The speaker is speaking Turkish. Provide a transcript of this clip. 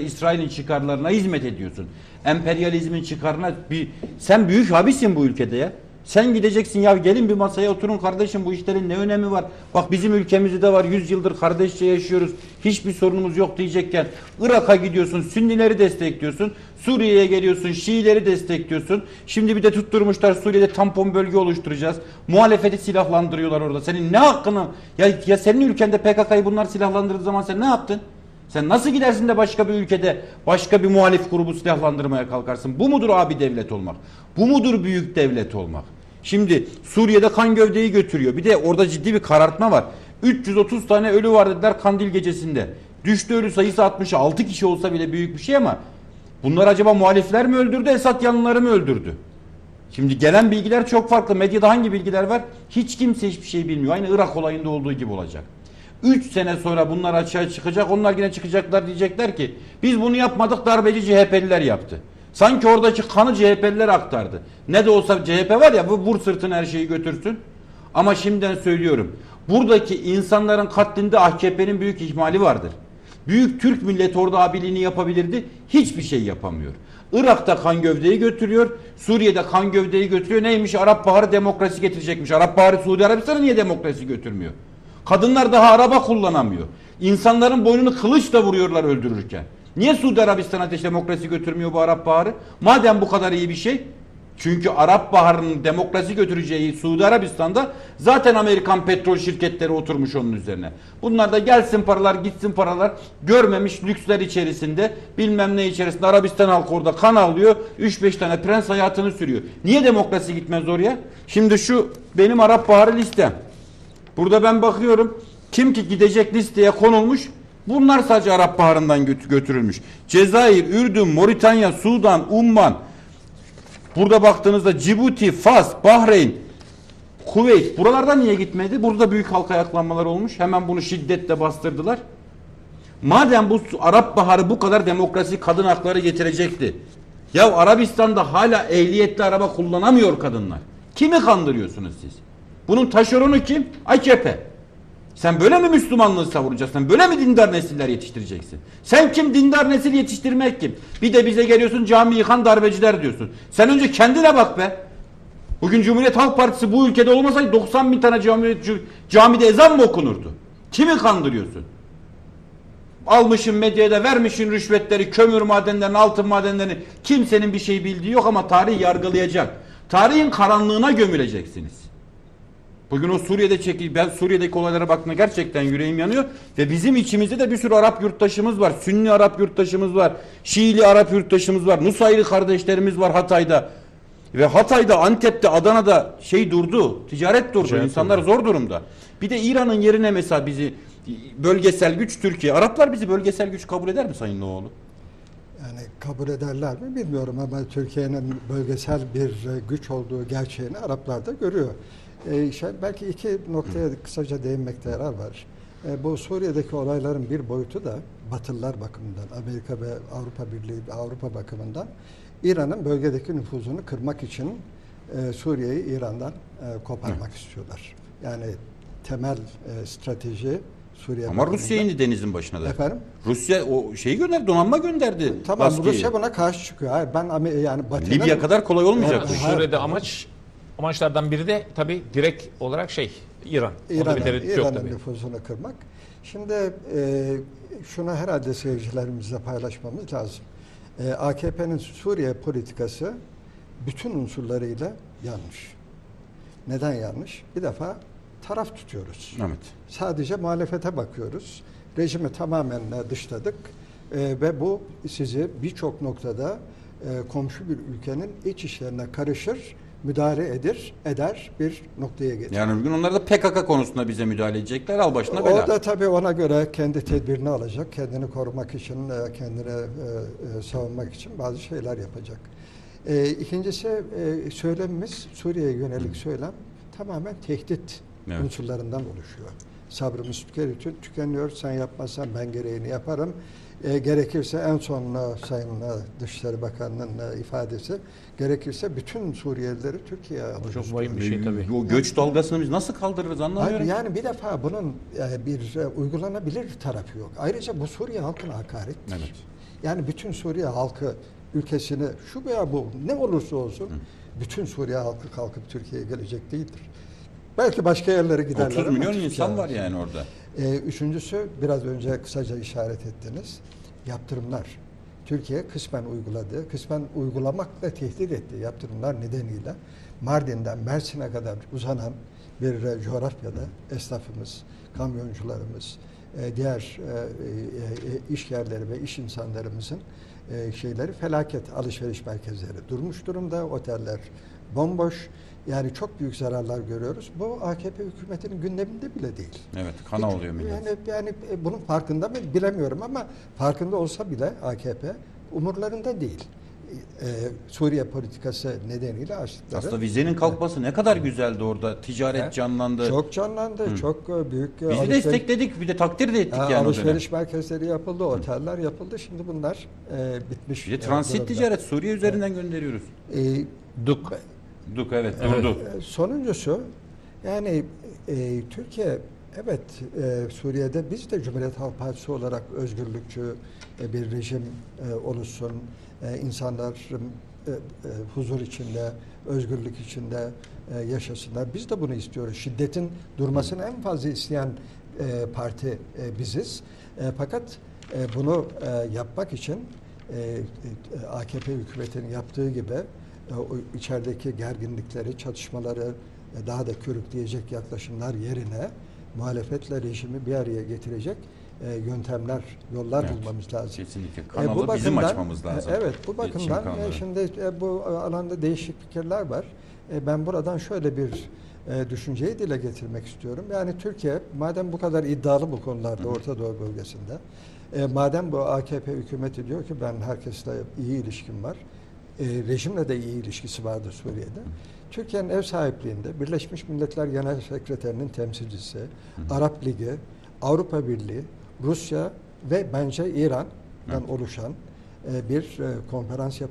İsrail'in çıkarlarına hizmet ediyorsun. Emperyalizmin çıkarına bir sen büyük abisin bu ülkede ya. Sen gideceksin ya gelin bir masaya oturun kardeşim bu işlerin ne önemi var? Bak bizim ülkemizde de var 100 yıldır kardeşçe yaşıyoruz. Hiçbir sorunumuz yok diyecekken Irak'a gidiyorsun Sünnileri destekliyorsun. Suriye'ye geliyorsun Şiileri destekliyorsun. Şimdi bir de tutturmuşlar Suriye'de tampon bölge oluşturacağız. Muhalefeti silahlandırıyorlar orada. Senin ne hakkını ya, ya senin ülkende PKK'yı bunlar silahlandırdığı zaman sen ne yaptın? Sen nasıl gidersin de başka bir ülkede başka bir muhalif grubu silahlandırmaya kalkarsın? Bu mudur abi devlet olmak? Bu mudur büyük devlet olmak? Şimdi Suriye'de kan gövdeyi götürüyor. Bir de orada ciddi bir karartma var. 330 tane ölü var dediler Kandil gecesinde. Düştü ölü sayısı 66 kişi olsa bile büyük bir şey ama bunlar acaba muhalifler mi öldürdü, Esad yanlıları mı öldürdü? Şimdi gelen bilgiler çok farklı. Medyada hangi bilgiler var? Hiç kimse hiçbir şey bilmiyor. Aynı Irak olayında olduğu gibi olacak. 3 sene sonra bunlar açığa çıkacak. Onlar yine çıkacaklar diyecekler ki biz bunu yapmadık darbeci CHP'liler yaptı. Sanki oradaki kanı CHP'liler aktardı. Ne de olsa CHP var ya bu vur sırtına her şeyi götürsün. Ama şimdiden söylüyorum. Buradaki insanların katlinde AKP'nin büyük ihmali vardır. Büyük Türk milleti orada abiliğini yapabilirdi. Hiçbir şey yapamıyor. Irak'ta kan gövdeyi götürüyor. Suriye'de kan gövdeyi götürüyor. Neymiş? Arap Baharı demokrasi getirecekmiş. Arap Baharı Suudi Arabistan'a niye demokrasi götürmüyor? Kadınlar daha araba kullanamıyor. İnsanların boynunu kılıçla vuruyorlar öldürürken. Niye Suudi Arabistan ateş demokrasi götürmüyor bu Arap Baharı? Madem bu kadar iyi bir şey. Çünkü Arap Baharı'nın demokrasi götüreceği Suudi Arabistan'da zaten Amerikan petrol şirketleri oturmuş onun üzerine. Bunlar da gelsin paralar gitsin paralar görmemiş lüksler içerisinde bilmem ne içerisinde Arabistan halkı orada kan alıyor 3-5 tane prens hayatını sürüyor. Niye demokrasi gitmez oraya? Şimdi şu benim Arap Baharı listem. Burada ben bakıyorum kim ki gidecek listeye konulmuş bunlar sadece Arap Baharı'ndan götürülmüş. Cezayir, Ürdün, Moritanya, Sudan, Umman burada baktığınızda Cibuti, Fas, Bahreyn, Kuveyt buralarda niye gitmedi? Burada büyük halk ayaklanmalar olmuş. Hemen bunu şiddetle bastırdılar. Madem bu Arap Baharı bu kadar demokrasi kadın hakları getirecekti. Ya Arabistan'da hala ehliyetli araba kullanamıyor kadınlar. Kimi kandırıyorsunuz siz? Bunun taşeronu kim? AKP. Sen böyle mi Müslümanlığı savunacaksın? Böyle mi dindar nesiller yetiştireceksin? Sen kim dindar nesil yetiştirmek kim? Bir de bize geliyorsun cami yıkan darbeciler diyorsun. Sen önce kendine bak be. Bugün Cumhuriyet Halk Partisi bu ülkede olmasaydı 90 bin tane cami, camide ezan mı okunurdu? Kimi kandırıyorsun? Almışın medyada vermişin rüşvetleri, kömür madenlerini, altın madenlerini. Kimsenin bir şey bildiği yok ama tarih yargılayacak. Tarihin karanlığına gömüleceksiniz. Bugün o Suriye'de çekil, ben Suriye'deki olaylara baktığımda gerçekten yüreğim yanıyor. Ve bizim içimizde de bir sürü Arap yurttaşımız var. Sünni Arap yurttaşımız var. Şiili Arap yurttaşımız var. Nusayri kardeşlerimiz var Hatay'da. Ve Hatay'da, Antep'te, Adana'da şey durdu. Ticaret durdu. Ticaret İnsanlar durdu. zor durumda. Bir de İran'ın yerine mesela bizi bölgesel güç Türkiye. Araplar bizi bölgesel güç kabul eder mi Sayın Noğlu? Yani kabul ederler mi bilmiyorum ama Türkiye'nin bölgesel bir güç olduğu gerçeğini Araplar da görüyor. Şey, belki iki noktaya kısaca değinmekte yarar var. Ee, bu Suriye'deki olayların bir boyutu da Batılılar bakımından, Amerika ve Avrupa Birliği ve Avrupa bakımından İran'ın bölgedeki nüfuzunu kırmak için e, Suriye'yi İran'dan e, koparmak istiyorlar. Yani temel e, strateji Suriye Ama Rusya indi denizin başına da. Efendim? Rusya o şeyi gönderdi, donanma gönderdi. Tamam. Rusya buna karşı çıkıyor. Hayır, ben yani Batı'nın Libya kadar kolay olmayacak Evet. Suriye'de amaç amaçlardan biri de tabii direkt olarak şey İran. İran'ın tabii. nüfuzunu kırmak. Şimdi e, şunu herhalde seyircilerimizle paylaşmamız lazım. E, AKP'nin Suriye politikası bütün unsurlarıyla yanlış. Neden yanlış? Bir defa taraf tutuyoruz. Evet. Sadece muhalefete bakıyoruz. Rejimi tamamen dışladık E, ve bu sizi birçok noktada e, komşu bir ülkenin iç işlerine karışır, müdahale edir, eder bir noktaya getirir. Yani bugün onlar da PKK konusunda bize müdahale edecekler. Al başına bela. O da tabii ona göre kendi tedbirini alacak, kendini korumak için, e, kendini e, e, savunmak için bazı şeyler yapacak. İkincisi söylemimiz, Suriye'ye yönelik söylem tamamen tehdit Evet. unsurlarından oluşuyor. Sabrımız tükeniyor, tükeniyor, sen yapmazsan ben gereğini yaparım. E, gerekirse en son Sayın Dışişleri Bakanı'nın e, ifadesi, gerekirse bütün Suriyelileri Türkiye'ye Bu alırız. çok vahim bir şey tabii. O göç dalgasını biz nasıl kaldırırız anlamıyorum. Hayır, yani bir defa bunun e, bir e, uygulanabilir tarafı yok. Ayrıca bu Suriye halkına hakarettir. Evet. Yani bütün Suriye halkı ülkesini şu veya bu ne olursa olsun bütün Suriye halkı kalkıp Türkiye'ye gelecek değildir. Belki başka yerlere giderler 30 ama milyon insan var gelecek. yani orada. Ee, üçüncüsü biraz önce kısaca işaret ettiniz. Yaptırımlar. Türkiye kısmen uyguladı, kısmen uygulamakla tehdit etti yaptırımlar nedeniyle. Mardin'den Mersin'e kadar uzanan bir e, coğrafyada esnafımız, kamyoncularımız, e, diğer e, iş yerleri ve iş insanlarımızın şeyleri felaket. Alışveriş merkezleri durmuş durumda, oteller bomboş. Yani çok büyük zararlar görüyoruz. Bu AKP hükümetinin gündeminde bile değil. Evet kana Hiç- oluyor millet. Yani, yani e, bunun farkında mı bilemiyorum ama farkında olsa bile AKP umurlarında değil. E, Suriye politikası nedeniyle açtıkları. Aslında vizenin kalkması ne kadar güzeldi orada. Ticaret canlandı. çok canlandı, çok e, büyük e, Bizi alışveriş- destekledik bir de takdir de ettik Ha, yani alışveriş merkezleri yapıldı, oteller yapıldı. Şimdi bunlar e, bitmiş. Bir de e, transit durumda. ticaret Suriye üzerinden gönderiyoruz. E, Duk. Duk evet durdu. E, Sonuncusu yani e, Türkiye evet e, Suriye'de biz de Cumhuriyet Halk Partisi olarak özgürlükçü e, bir rejim e, oluşsun. E, insanlar e, e, huzur içinde, özgürlük içinde e, yaşasınlar. Biz de bunu istiyoruz. Şiddetin durmasını en fazla isteyen e, parti e, biziz. E, fakat e, bunu e, yapmak için e, e, AKP hükümetinin yaptığı gibi o içerideki gerginlikleri, çatışmaları e, daha da körükleyecek yaklaşımlar yerine muhalefetle rejimi bir araya getirecek e, yöntemler, yollar Evet, bulmamız lazım. Kesinlikle. E, Kanalı bizim açmamız e, lazım. Evet, bu bakımdan e, şimdi e, bu alanda değişik fikirler var. E, Ben buradan şöyle bir e, düşünceyi dile getirmek istiyorum. Yani Türkiye madem bu kadar iddialı bu konularda Orta Doğu bölgesinde, e, madem bu AKP hükümeti diyor ki ben herkesle iyi ilişkim var, rejimle de iyi ilişkisi vardı Suriye'de. Türkiye'nin ev sahipliğinde Birleşmiş Milletler Genel Sekreterinin temsilcisi, Arap Ligi, Avrupa Birliği, Rusya ve bence İran'dan oluşan e, bir e, konferans yap